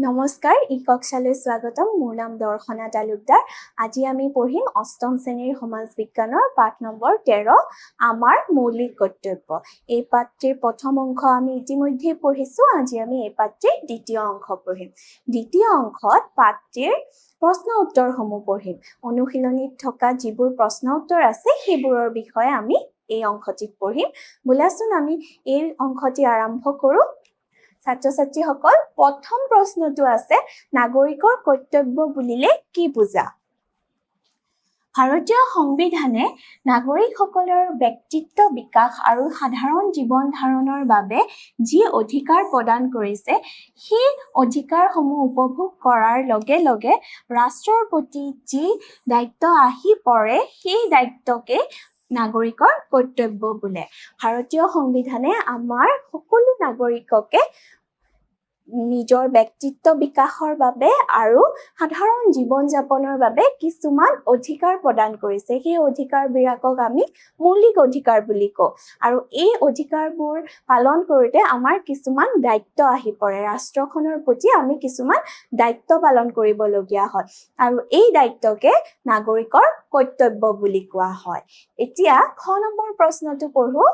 নমস্কাৰ ই কক্ষালৈ স্বাগতম। মোৰ নাম দৰ্শনা তালুকদাৰ। আজি আমি পঢ়িম অষ্টম শ্ৰেণীৰ সমাজ বিজ্ঞানৰ পাঠ নম্বৰ তেৰ, আমাৰ মৌলিক কৰ্তব্য। এই পাঠটিৰ প্ৰথম অংশ আমি ইতিমধ্যে পঢ়িছোঁ, আজি আমি এই পাঠটিৰ দ্বিতীয় অংশ পঢ়িম। দ্বিতীয় অংশত পাঠটিৰ প্ৰশ্ন উত্তৰসমূহ পঢ়িম। অনুশীলনীত থকা যিবোৰ প্ৰশ্ন উত্তৰ আছে, সেইবোৰৰ বিষয়ে আমি এই অংশটিত পঢ়িম। বোলাচোন, আমি এই অংশটি আৰম্ভ কৰোঁ। ছাত্ৰ ছাত্ৰীসকল প্ৰথম প্ৰশ্নটো আছে নাগৰিকৰ কৰ্তব্য বুলিলে কি বুজা? ভাৰতীয় সংবিধানে নাগৰিকসকলৰ ব্যক্তিত্ব বিকাশ আৰু সাধাৰণ জীৱন ধাৰণৰ বাবে যি অধিকাৰ প্ৰদান কৰিছে সেই অধিকাৰসমূহ উপভোগ কৰাৰ লগে লগে ৰাষ্ট্ৰৰ প্ৰতি যি দায়িত্ব আহি পৰে সেই দায়িত্বকে নাগৰিকৰ কৰ্তব্য বোলে। ভাৰতীয় সংবিধানে আমাৰ সকলো নাগৰিককে নিজৰ ব্যক্তিত্ব বিকাশৰ বাবে আৰু সাধাৰণ জীৱন যাপনৰ বাবে কিছুমান অধিকাৰ প্ৰদান কৰিছে। সেই অধিকাৰবিলাকক আমি মৌলিক অধিকাৰ বুলি কওঁ। আৰু এই অধিকাৰবোৰ পালন কৰোঁতে আমাৰ কিছুমান দায়িত্ব আহি পৰে। ৰাষ্ট্ৰখনৰ প্ৰতি আমি কিছুমান দায়িত্ব পালন কৰিবলগীয়া হয়। আৰু এই দায়িত্বকে নাগৰিকৰ কৰ্তব্য বুলি কোৱা হয়। এতিয়া, খ নম্বৰ প্ৰশ্নটো পঢ়ো।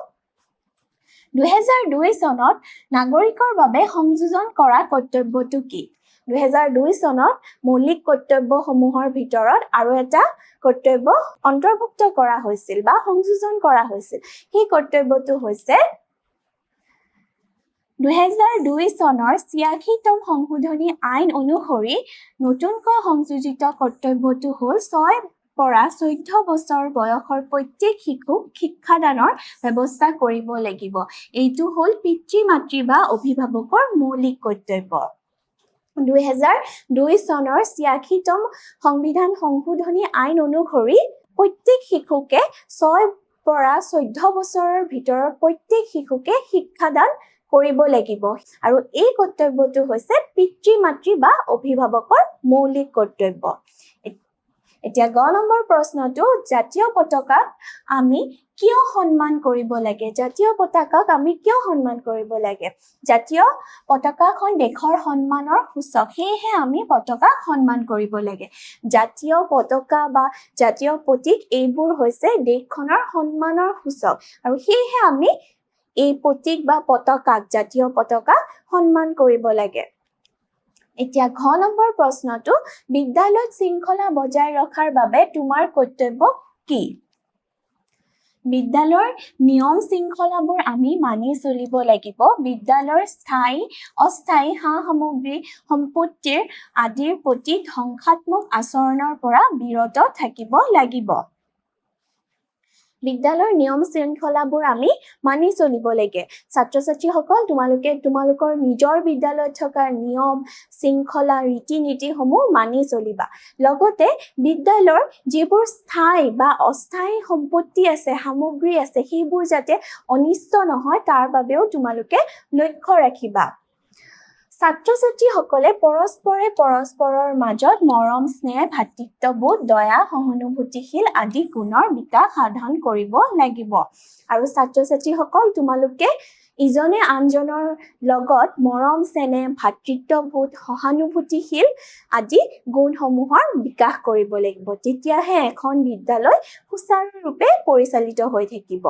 দুহেজাৰ দুই চনত নাগৰিকৰ বাবে সংযোজন কৰা কৰ্তব্যটো কি? দুহেজাৰ দুই চনত মৌলিক কৰ্তব্যসমূহৰ ভিতৰত আৰু এটা কৰ্তব্য অন্তৰ্ভুক্ত কৰা হৈছিল বা সংযোজন কৰা হৈছিল। সেই কৰ্তব্যটো হৈছে দুহেজাৰ দুই চনৰ ছিয়াশীতম সংশোধনী আইন অনুসৰি নতুনকৈ সংযোজিত কৰ্তব্যটো হ'ল ছয় পৰা চৈধ্য বছৰ বয়সৰ প্ৰত্যেক শিশুক শিক্ষাদানৰ ব্যৱস্থা কৰিব লাগিব। এইটো হ'ল পিতৃ মাতৃ বা অভিভাৱকৰ মৌলিক কৰ্তব্য। দুহেজাৰ দুই চনৰ ছিয়াশীতম সংবিধান সংশোধনী আইন অনুসৰি প্ৰত্যেক শিশুকে ছয় পৰা চৈধ্য বছৰৰ ভিতৰত প্ৰত্যেক শিশুকে শিক্ষাদান কৰিব লাগিব। আৰু এই কৰ্তব্যটো হৈছে পিতৃ মাতৃ বা অভিভাৱকৰ মৌলিক কৰ্তব্য। এতিয়া গ নম্বৰ প্ৰশ্নটো জাতীয় পতাকাক আমি কিয় সন্মান কৰিব লাগে? জাতীয় পতাকাক আমি কিয় সন্মান কৰিব লাগে? জাতীয় পতাকাখন দেশৰ সন্মানৰ সূচক। সেয়েহে আমি পতাকাক সন্মান কৰিব লাগে। জাতীয় পতাকা বা জাতীয় প্ৰতীক এইবোৰ হৈছে দেশখনৰ সন্মানৰ সূচক। আৰু সেয়েহে আমি এই প্ৰতীক বা পতাকাক জাতীয় পতাকাক সন্মান কৰিব লাগে। এতিয়া ঘ নম্বৰ প্ৰশ্নটো বিদ্যালয়ত শৃংখলা বজাই ৰখাৰ বাবে তোমাৰ কৰ্তব্য কি? বিদ্যালয়ৰ নিয়ম শৃংখলাবোৰ আমি মানি চলিব লাগিব। বিদ্যালয়ৰ স্থায়ী অস্থায়ী সা সামগ্ৰী সম্পত্তিৰ আদিৰ প্ৰতি ধ্বংসাত্মক আচৰণৰ পৰা বিৰত থাকিব লাগিব। বিদ্যালয়ৰ নিয়ম শৃংখলাবোৰ আমি মানি চলিব লাগে ছাত্ৰ ছাত্ৰীসকল তোমালোকে তোমালোকৰ নিজৰ বিদ্যালয়ত থকা নিয়ম শৃংখলা ৰীতি নীতিসমূহ মানি চলিবা। লগতে বিদ্যালয়ৰ যিবোৰ স্থায়ী বা অস্থায়ী সম্পত্তি আছে সামগ্ৰী আছে সেইবোৰ যাতে অনিষ্ট নহয় তাৰ বাবেও তোমালোকে লক্ষ্য ৰাখিবা। ছাত্ৰ ছাত্ৰীসকলে পৰস্পৰে পৰস্পৰৰ মাজত মৰম স্নেহ ভাতৃত্ববোধ দয়া সহানুভূতিশীল আদি গুণৰ বিকাশ সাধন কৰিব লাগিব। আৰু ছাত্ৰ ছাত্ৰীসকল তোমালোকে ইজনে আনজনৰ লগত মৰম চেনেহ ভাতৃত্ববোধ সহানুভূতিশীল আদি গুণসমূহৰ বিকাশ কৰিব লাগিব। তেতিয়াহে এখন বিদ্যালয় সুচাৰুৰূপে পৰিচালিত হৈ থাকিব।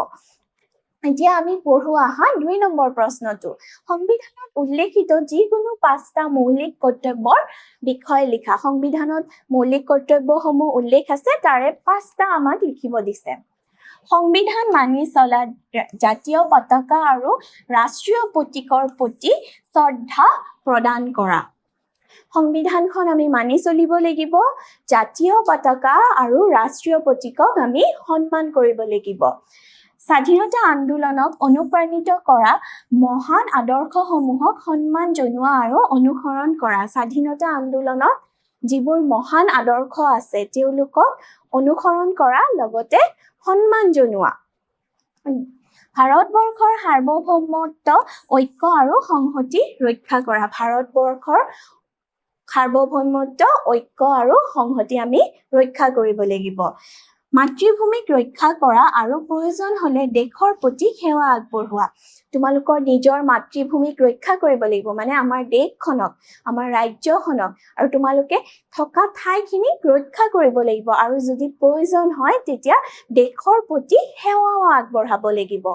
এতিয়া আমি পঢ়ো আহা দুই নম্বৰ প্ৰশ্নটো। সংবিধানত উল্লেখিত যিকোনো পাঁচটা মৌলিক কৰ্তব্যৰ বিষয়ে লিখা। সংবিধানত মৌলিক কৰ্তব্যসমূহ উল্লেখ আছে তাৰে পাঁচটা আমাক লিখিব দিছে। সংবিধান মানি চলা জাতীয় পতাকা আৰু ৰাষ্ট্ৰীয় প্ৰতীকৰ প্ৰতি শ্ৰদ্ধা প্ৰদান কৰা। সংবিধানখন আমি মানি চলিব লাগিব জাতীয় পতাকা আৰু ৰাষ্ট্ৰীয় প্ৰতীকক আমি সন্মান কৰিব লাগিব। স্বাধীনতা আন্দোলনক অনুপ্ৰাণিত কৰা মহান আদৰ্শসমূহক সন্মান জনোৱা আৰু অনুসৰণ কৰা। স্বাধীনতা আন্দোলনত যিবোৰ মহান আদৰ্শ আছে তেওঁলোকক অনুসৰণ কৰা লগতে সন্মান জনোৱা। ভাৰতবৰ্ষৰ সাৰ্বভৌমত্ব ঐক্য আৰু সংহতি ৰক্ষা কৰা। ভাৰতবৰ্ষৰ সাৰ্বভৌমত্ব ঐক্য আৰু সংহতি আমি ৰক্ষা কৰিব লাগিব। মাতৃভূমিক ৰক্ষা কৰা আৰু প্ৰয়োজন হ'লে দেশৰ প্ৰতি সেৱা আগবঢ়োৱা। তোমালোকৰ নিজৰ মাতৃভূমিক ৰক্ষা কৰিব লাগিব মানে আমাৰ দেশখনক আমাৰ ৰাজ্যখনক আৰু তোমালোকে থকা ঠাইখিনিক ৰক্ষা কৰিব লাগিব। আৰু যদি প্ৰয়োজন হয় তেতিয়া দেশৰ প্ৰতি সেৱাও আগবঢ়াব লাগিব।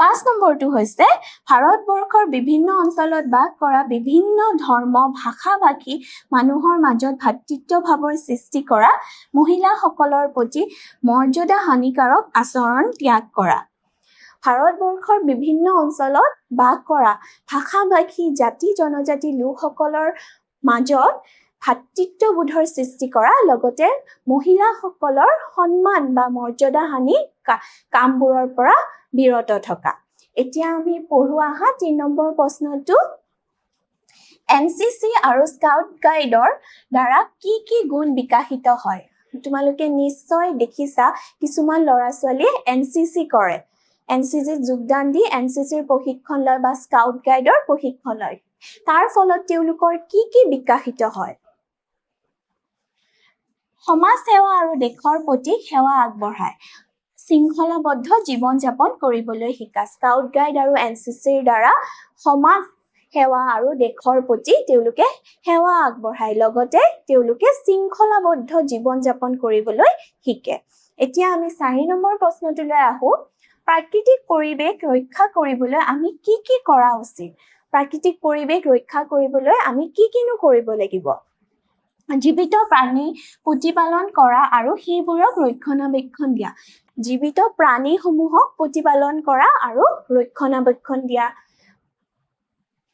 পাঁচ নম্বৰটো হৈছে ভাৰতবৰ্ষৰ বিভিন্ন অঞ্চলত বাস কৰা বিভিন্ন ধৰ্ম ভাষা ভাষী মানুহৰ মাজত ভাতৃত্বভাৱৰ সৃষ্টি কৰা মহিলাসকলৰ প্ৰতি মৰ্যাদা হানিকাৰক আচৰণ ত্যাগ কৰা। ভাৰতবৰ্ষৰ বিভিন্ন অঞ্চলত বাস কৰা ভাষা ভাষী জাতি জনজাতি লোকসকলৰ মাজত ভাতৃত্ববোধৰ সৃষ্টি কৰা লগতে মহিলাসকলৰ সন্মান বা মৰ্যাদা হানি কা- কামবোৰৰ পৰা বিৰত থকা। এতিয়া আমি পঢ়ো আহা তিনি নম্বৰ প্ৰশ্নটো। এন চি চি আৰু স্কাউট গাইডৰ দ্বাৰা কি কি গুণ বিকাশিত হয়? তোমালোকে নিশ্চয় দেখিছা কিছুমান ল'ৰা ছোৱালীয়ে এন চি চি কৰে। এন চি চিত যোগদান দি এন চি চিৰ প্ৰশিক্ষণ লয় বা স্কাউট গাইডৰ প্ৰশিক্ষণ লয়। তাৰ ফলত তেওঁলোকৰ কি কি বিকাশিত হয়? সমাজ সেৱা আৰু দেশৰ প্ৰতি সেৱা আগবঢ়ায়। শৃংখলাবদ্ধ জীৱন যাপন কৰিবলৈ শিকা স্কাউট গাইড আৰু এন চি চিৰ দ্বাৰা সমাজ সেৱা আৰু দেশৰ প্ৰতি তেওঁলোকে সেৱা আগবঢ়ায়। লগতে তেওঁলোকে শৃংখলাবদ্ধ জীৱন যাপন কৰিবলৈ শিকে। এতিয়া আমি চাৰি নম্বৰ প্ৰশ্নটোলৈ আহো। প্ৰাকৃতিক পৰিৱেশ ৰক্ষা কৰিবলৈ আমি কি কি কৰা উচিত? প্ৰাকৃতিক পৰিৱেশ ৰক্ষা কৰিবলৈ আমি কি কিনো কৰিব লাগিব? জীৱিত প্ৰাণী প্ৰতিপালন কৰা আৰু সেইবোৰক ৰক্ষণাবেক্ষণ দিয়া। জীৱিত প্ৰাণীসমূহক প্ৰতিপালন কৰা আৰু ৰক্ষণাবেক্ষণ দিয়া।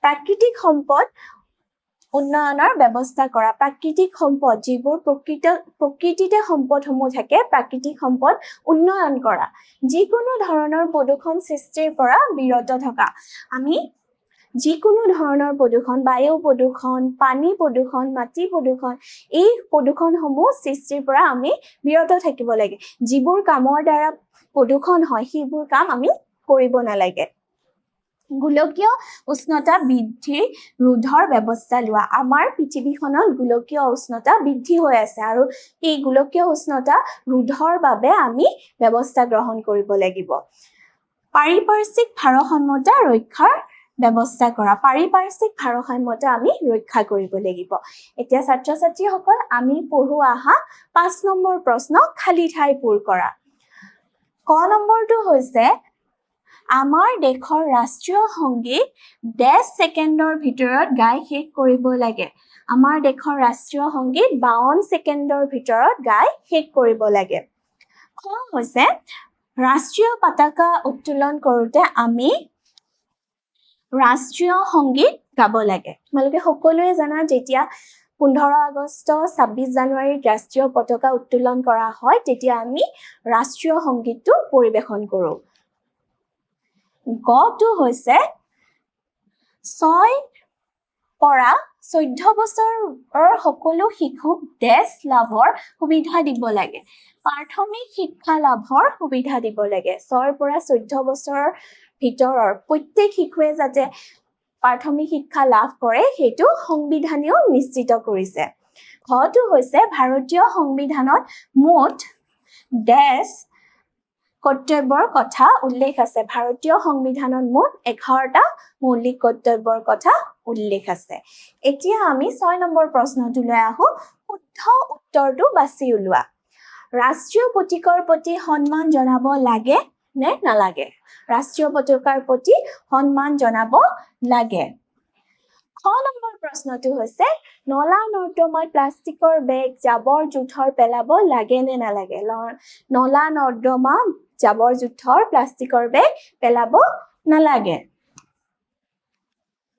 প্ৰাকৃতিক সম্পদ উন্নয়নৰ ব্যৱস্থা কৰা। প্ৰাকৃতিক সম্পদ যিবোৰ প্ৰকৃত প্ৰকৃতিতে সম্পদসমূহ থাকে প্ৰাকৃতিক সম্পদ উন্নয়ন কৰা। যিকোনো ধৰণৰ প্ৰদূষণ সৃষ্টিৰ পৰা বিৰত থকা। আমি যিকোনো ধৰণৰ প্ৰদূষণ বায়ু প্ৰদূষণ পানী প্ৰদূষণ মাটি প্ৰদূষণ এই প্ৰদূষণসমূহ সৃষ্টিৰ পৰা আমি বিৰত থাকিব লাগে। যিবোৰ কামৰ দ্বাৰা প্ৰদূষণ হয় সেইবোৰ কাম আমি কৰিব নালাগে। গোলকীয় উষ্ণতা বৃদ্ধি ৰোধৰ ব্যৱস্থা লোৱা। আমাৰ পৃথিৱীখনত গোলকীয় উষ্ণতা বৃদ্ধি হৈ আছে আৰু এই গোলকীয় উষ্ণতা ৰোধৰ বাবে আমি ব্যৱস্থা গ্ৰহণ কৰিব লাগিব। পাৰিপাৰ্শ্বিক ভাৰসাম্যতা ৰক্ষাৰ ব্যৱস্থা কৰা। পাৰিপাৰ্শ্বিক ভাৰসাম্যতা আমি ৰক্ষা কৰিব লাগিব। এতিয়া ছাত্ৰ ছাত্ৰীসকল আমি পঢ়ো আহা পাঁচ নম্বৰ প্ৰশ্ন খালী ঠাই পূৰ কৰা। ক নম্বৰটো হৈছে আমাৰ দেশৰ ৰাষ্ট্ৰীয় সংগীত ডেছ ছেকেণ্ডৰ ভিতৰত গাই শেষ কৰিব লাগে। আমাৰ দেশৰ ৰাষ্ট্ৰীয় সংগীত বাৱন্ন ছেকেণ্ডৰ ভিতৰত গাই শেষ কৰিব লাগে। হৈছে ৰাষ্ট্ৰীয় পতাকা উত্তোলন কৰোঁতে আমি ৰাষ্ট্ৰীয় সংগীত গাব লাগে। তোমালোকে সকলোৱে জানা যেতিয়া পোন্ধৰ আগষ্ট ছাব্বিছ জানুৱাৰীত ৰাষ্ট্ৰীয় পতাকা উত্তোলন কৰা হয় তেতিয়া আমি ৰাষ্ট্ৰীয় সংগীতটো পৰিৱেশন কৰোঁ। গটো হৈছে ছয় পৰা চৈধ্য বছৰৰ সকলো শিশুক ডেছ লাভৰ সুবিধা দিব লাগে। প্ৰাথমিক শিক্ষা লাভৰ সুবিধা দিব লাগে। ছয়ৰ পৰা চৈধ্য বছৰৰ ভিতৰৰ প্ৰত্যেক শিশুৱে যাতে প্ৰাথমিক শিক্ষা লাভ কৰে সেইটো সংবিধানেও নিশ্চিত কৰিছে। ঘটো হৈছে ভাৰতীয় সংবিধানত মুঠ ডেছ কৰ্তব্যৰ কথা উল্লেখ আছে। ভাৰতীয় সংবিধানত মুঠ এঘাৰটা মৌলিক কৰ্তব্যৰ কথা উল্লেখ আছে। এতিয়া আমি ছয় নম্বৰ প্ৰশ্নটোলৈ আহো। শুদ্ধ উত্তৰটো বাছি উলিওৱা ৰাষ্ট্ৰীয় প্ৰতীকৰ প্ৰতি সন্মান জনাব লাগে নে নালাগে। ৰাষ্ট্ৰীয় পতাকাৰ প্ৰতি সন্মান জনাব লাগে। খ নম্বৰ প্ৰশ্নটো হৈছে নলা নৰ্দমাত প্লাষ্টিকৰ বেগ জাবৰ জোথৰ পেলাব লাগে নে নালাগে? নলা নৰ্দমা জাবৰ জোথৰ প্লাষ্টিকৰ বেগ পেলাব নালাগে।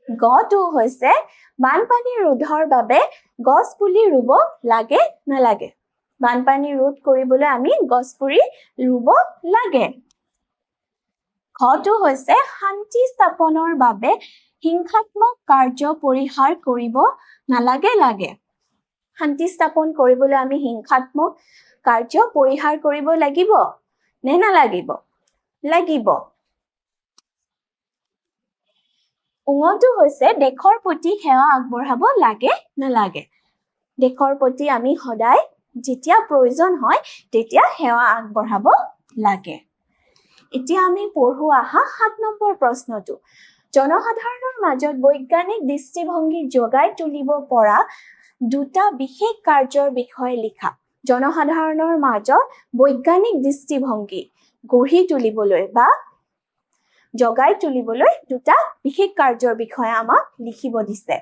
গটো হৈছে বানপানী ৰোধৰ বাবে গছ পুলি ৰুব লাগে নালাগে। বানপানী ৰোধ কৰিবলৈ আমি গছ পুলি ৰুব লাগে। ঘটো হৈছে শান্তি স্থাপনৰ বাবে হিংসাত্মক কাৰ্য পৰিহাৰ কৰিব নালাগে লাগে। শান্তি স্থাপন কৰিবলৈ আমি হিংসাত্মক কাৰ্য পৰিহাৰ কৰিব লাগিব নে নালাগিব? লাগিব। উঙটো হৈছে দেশৰ প্ৰতি সেৱা আগবঢ়াব লাগে নালাগে। দেশৰ প্ৰতি আমি সদায় যেতিয়া প্ৰয়োজন হয় তেতিয়া সেৱা আগবঢ়াব লাগে। এতিয়া আমি পঢ়ো আহা সাত নম্বৰ প্ৰশ্নটো। জনসাধাৰণৰ মাজত বৈজ্ঞানিক দৃষ্টিভংগী জগাই তুলিব পৰা দুটা বিশেষ কাৰ্যৰ বিষয়ে লিখা। জনসাধাৰণৰ মাজত বৈজ্ঞানিক দৃষ্টিভংগী গঢ়ি তুলিবলৈ বা জগাই তুলিবলৈ দুটা বিশেষ কাৰ্যৰ বিষয়ে আমাক লিখিব দিছে।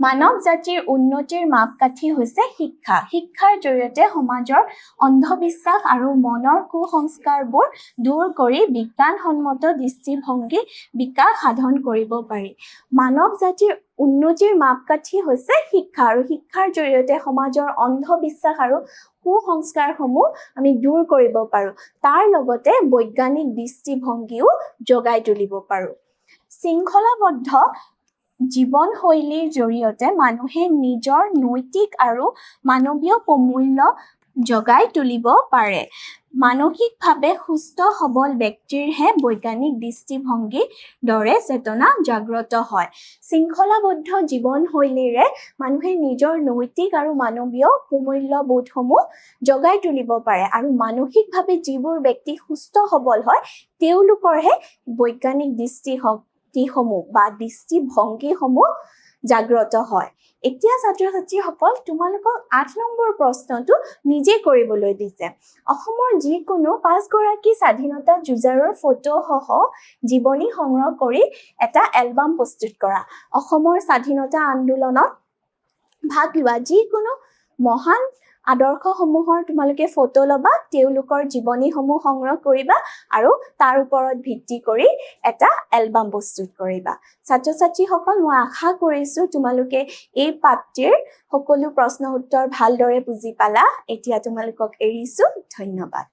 মানৱ জাতিৰ উন্নতিৰ মাপকাঠি হৈছে শিক্ষা। শিক্ষাৰ জৰিয়তে সমাজৰ অন্ধবিশ্বাস আৰু মনৰ কুসংস্কাৰবোৰ দূৰ কৰি বিজ্ঞানসন্মত দৃষ্টিভংগী বিকাশ সাধন কৰিব পাৰি। মানৱ জাতিৰ উন্নতিৰ মাপকাঠি হৈছে শিক্ষা আৰু শিক্ষাৰ জৰিয়তে সমাজৰ অন্ধবিশ্বাস আৰু কুসংস্কাৰসমূহ আমি দূৰ কৰিব পাৰোঁ। তাৰ লগতে বৈজ্ঞানিক দৃষ্টিভংগীও জগাই তুলিব পাৰোঁ। শৃংখলাবদ্ধ জীৱনশৈলীৰ জৰিয়তে মানুহে নিজৰ নৈতিক আৰু মানৱীয় প্ৰমূল্য জগাই তুলিব পাৰে। মানসিকভাৱে সুস্থ, সবল ব্যক্তিৰহে বৈজ্ঞানিক দৃষ্টিভংগীৰ দৰে চেতনা জাগ্ৰত হয়। শৃংখলাবদ্ধ জীৱনশৈলীৰে মানুহে নিজৰ নৈতিক আৰু মানৱীয় প্ৰমূল্যবোধসমূহ জগাই তুলিব পাৰে আৰু মানসিকভাৱে যিবোৰ ব্যক্তি সুস্থ, সবল হয়, তেওঁলোকৰহে বৈজ্ঞানিক দৃষ্টিশক্তিসমূহ বা দৃষ্টিভংগীসমূহ জাগ্ৰত হয়। এতিয়া ছাত্ৰ ছাত্ৰীসকল তোমালোকক আঠ নম্বৰ প্ৰশ্নটো নিজে কৰিবলৈ দিছে। অসমৰ যিকোনো পাঁচগৰাকী স্বাধীনতা যুঁজাৰুৰ ফটোসহ জীৱনী সংগ্ৰহ কৰি এটা এলবাম প্ৰস্তুত কৰা। অসমৰ স্বাধীনতা আন্দোলনত ভাগ লোৱা যিকোনো মহান আদৰ্শসমূহৰ তোমালোকে ফটো ল'বা তেওঁলোকৰ জীৱনীসমূহ সংগ্ৰহ কৰিবা আৰু তাৰ ওপৰত ভিত্তি কৰি এটা এলবাম প্ৰস্তুত কৰিবা। ছাত্ৰ ছাত্ৰীসকল মই আশা কৰিছোঁ তোমালোকে এই পাঠটিৰ সকলো প্ৰশ্ন উত্তৰ ভালদৰে বুজি পালা। এতিয়া তোমালোকক এৰিছোঁ। ধন্যবাদ।